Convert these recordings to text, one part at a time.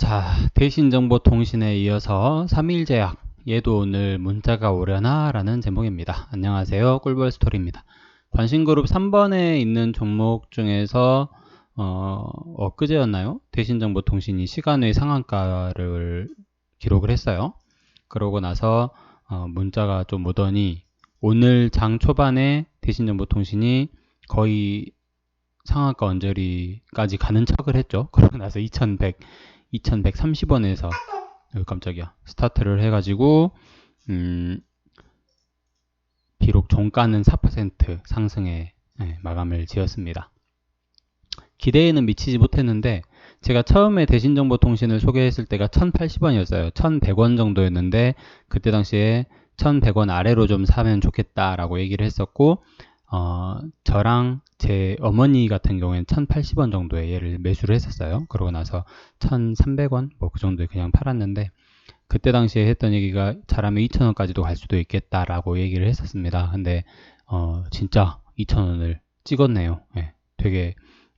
자, 대신정보통신에 이어서 3일 제약, 얘도 오늘 문자가 오려나? 라는 제목입니다. 안녕하세요. 꿀벌 스토리입니다. 관심그룹 3번에 있는 종목 중에서, 어, 엊그제였나요? 대신정보통신이 시간 외 상한가를 기록을 했어요. 그러고 나서, 어, 문자가 좀 오더니, 오늘 장 초반에 대신정보통신이 거의 상한가 언저리까지 가는 척을 했죠. 그러고 나서 2100, 2130원에서 여기 깜짝이야 스타트를 해가지고 음, 비록 종가는 4% 상승에 네, 마감을 지었습니다. 기대에는 미치지 못했는데 제가 처음에 대신정보통신을 소개했을 때가 1080원이었어요. 1100원 정도였는데 그때 당시에 1100원 아래로 좀 사면 좋겠다라고 얘기를 했었고 어, 저랑 제 어머니 같은 경우에는 1080원 정도에 얘를 매수를 했었어요. 그러고 나서 1300원 뭐 그 정도에 그냥 팔았는데 그때 당시에 했던 얘기가 잘하면 2000원까지도 갈 수도 있겠다라고 얘기를 했었습니다. 근데 어, 진짜 2000원을 찍었네요. 네, 되게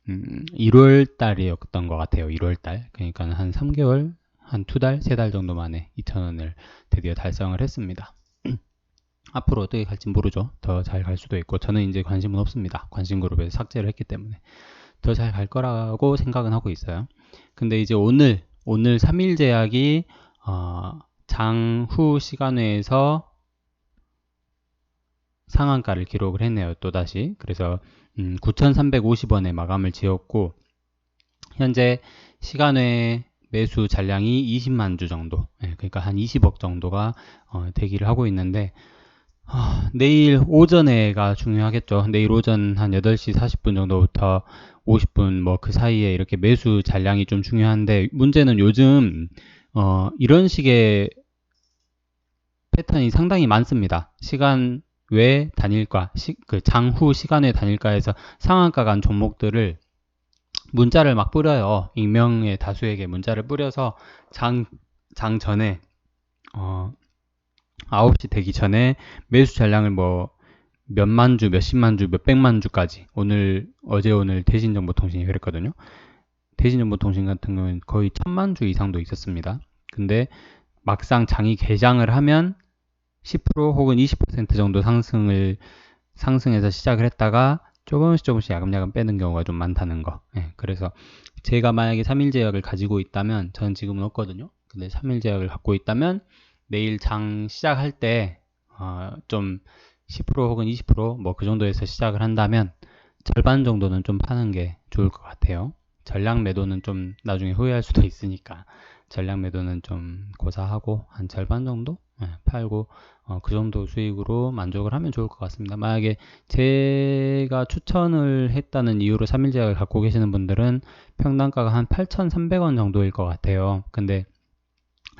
음, 1월 달이었던 것 같아요. 1월 달. 그러니까 한 3개월, 한두 달, 세달 정도 만에 2000원을 드디어 달성을 했습니다. 앞으로 어떻게 갈지 모르죠. 더 잘 갈 수도 있고 저는 이제 관심은 없습니다. 관심 그룹에서 삭제를 했기 때문에 더 잘 갈 거라고 생각은 하고 있어요. 근데 이제 오늘 오늘 3일 제약이 어, 장후 시간외에서 상한가를 기록을 했네요. 또 다시. 그래서 음, 9,350원에 마감을 지었고 현재 시간외 매수 잔량이 20만 주 정도, 네, 그러니까 한 20억 정도가 어, 대기를 하고 있는데 아, 내일 오전에가 중요하겠죠. 내일 오전 한 8시 40분 정도부터 50분 뭐 그 사이에 이렇게 매수 잔량이 좀 중요한데 문제는 요즘 어, 이런 식의 패턴이 상당히 많습니다. 시간 외 단일가, 시, 그 장후 시간의 단일가에서 상한가 간 종목들을 문자를 막 뿌려요. 익명의 다수에게 문자를 뿌려서 장, 장 전에 어, 9시 되기 전에 매수 잔량을 뭐 몇만 주, 몇십만 주, 몇백만 주까지 오늘 어제 오늘 대신정보통신이 그랬거든요. 대신정보통신 같은 경우는 거의 천만 주 이상도 있었습니다. 근데 막상 장이 개장을 하면 10% 혹은 20% 정도 상승을 상승해서 시작을 했다가 조금씩 조금씩 야금야금 빼는 경우가 좀 많다는 거. 네, 그래서 제가 만약에 3일 제약을 가지고 있다면 저는 지금은 없거든요. 근데 3일 제약을 갖고 있다면 내일 장 시작할 때, 어, 좀10% 혹은 20%뭐 그 정도에서 시작을 한다면 절반 정도는 좀 파는 게 좋을 것 같아요. 전량 매도는 좀 나중에 후회할 수도 있으니까 전량 매도는 좀 고사하고 한 절반 정도 네, 팔고 어, 그 정도 수익으로 만족을 하면 좋을 것 같습니다. 만약에 제가 추천을 했다는 이유로 3일 제약을 갖고 계시는 분들은 평단가가 한 8,300원 정도일 것 같아요. 근데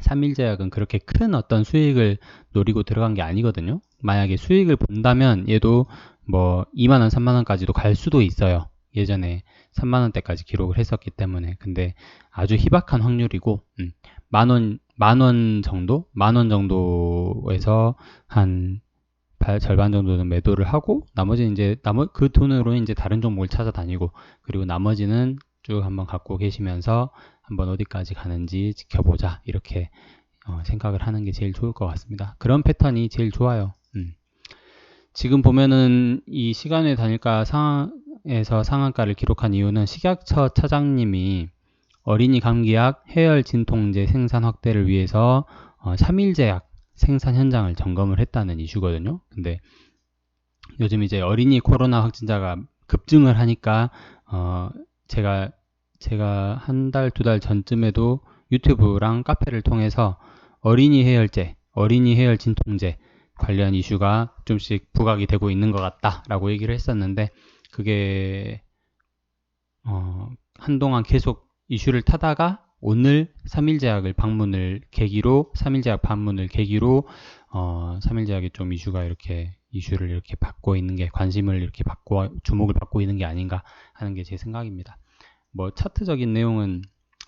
3일 제약은 그렇게 큰 어떤 수익을 노리고 들어간 게 아니거든요. 만약에 수익을 본다면 얘도 뭐 2만원, 3만원까지도 갈 수도 있어요. 예전에 3만원대까지 기록을 했었기 때문에. 근데 아주 희박한 확률이고, 음, 만원, 만원 정도? 만원 정도에서 한 절반 정도는 매도를 하고, 나머지는 이제, 나머, 그 돈으로 이제 다른 종목을 찾아다니고, 그리고 나머지는 쭉 한번 갖고 계시면서 한번 어디까지 가는지 지켜보자 이렇게 어, 생각을 하는 게 제일 좋을 것 같습니다. 그런 패턴이 제일 좋아요. 음. 지금 보면은 이 시간의 단일가 상황에서 상한가를 기록한 이유는 식약처 차장님이 어린이 감기약 해열 진통제 생산 확대를 위해서 어, 3일 제약 생산 현장을 점검을 했다는 이슈거든요. 근데 요즘 이제 어린이 코로나 확진자가 급증을 하니까 어, 제가 제가 한 달, 두 달 전쯤에도 유튜브랑 카페를 통해서 어린이 해열제, 어린이 해열 진통제 관련 이슈가 좀씩 부각이 되고 있는 것 같다라고 얘기를 했었는데 그게 어, 한동안 계속 이슈를 타다가 오늘 3일제약을 방문을 계기로 3일제약 방문을 계기로 어, 3일제약이 좀 이슈가 이렇게 이슈를 이렇게 받고 있는 게 관심을 이렇게 받고 주목을 받고 있는 게 아닌가 하는 게 제 생각입니다. 뭐 차트적인 내용은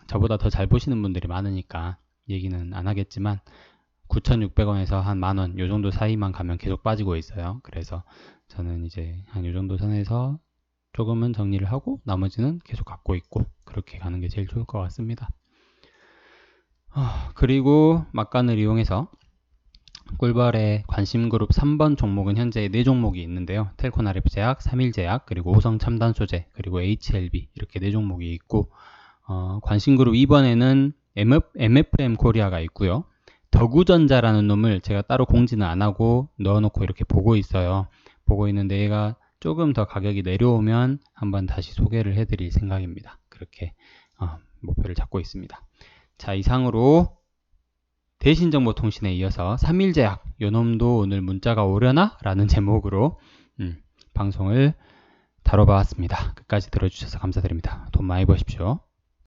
저보다 더 잘 보시는 분들이 많으니까 얘기는 안 하겠지만 9,600원에서 한 만 원 요 정도 사이만 가면 계속 빠지고 있어요. 그래서 저는 이제 한 요 정도 선에서 조금은 정리를 하고 나머지는 계속 갖고 있고 그렇게 가는 게 제일 좋을 것 같습니다. 아, 그리고 막간을 이용해서 꿀벌의 관심 그룹 3번 종목은 현재 4종목이 있는데요. 텔콘 RF 제약, 3일 제약, 그리고 호성 첨단 소재, 그리고 HLB 이렇게 4종목이 있고 어, 관심 그룹 2번에는 MF, MFM 코리아가 있고요. 더구전자라는 놈을 제가 따로 공지는 안 하고 넣어놓고 이렇게 보고 있어요. 보고 있는데 얘가 조금 더 가격이 내려오면 한번 다시 소개를 해드릴 생각입니다. 그렇게 어, 목표를 잡고 있습니다. 자 이상으로 대신정보통신에 이어서 3일제약 요놈도 오늘 문자가 오려나? 라는 제목으로 음, 방송을 다뤄봤습니다. 끝까지 들어주셔서 감사드립니다. 돈 많이 버십시오.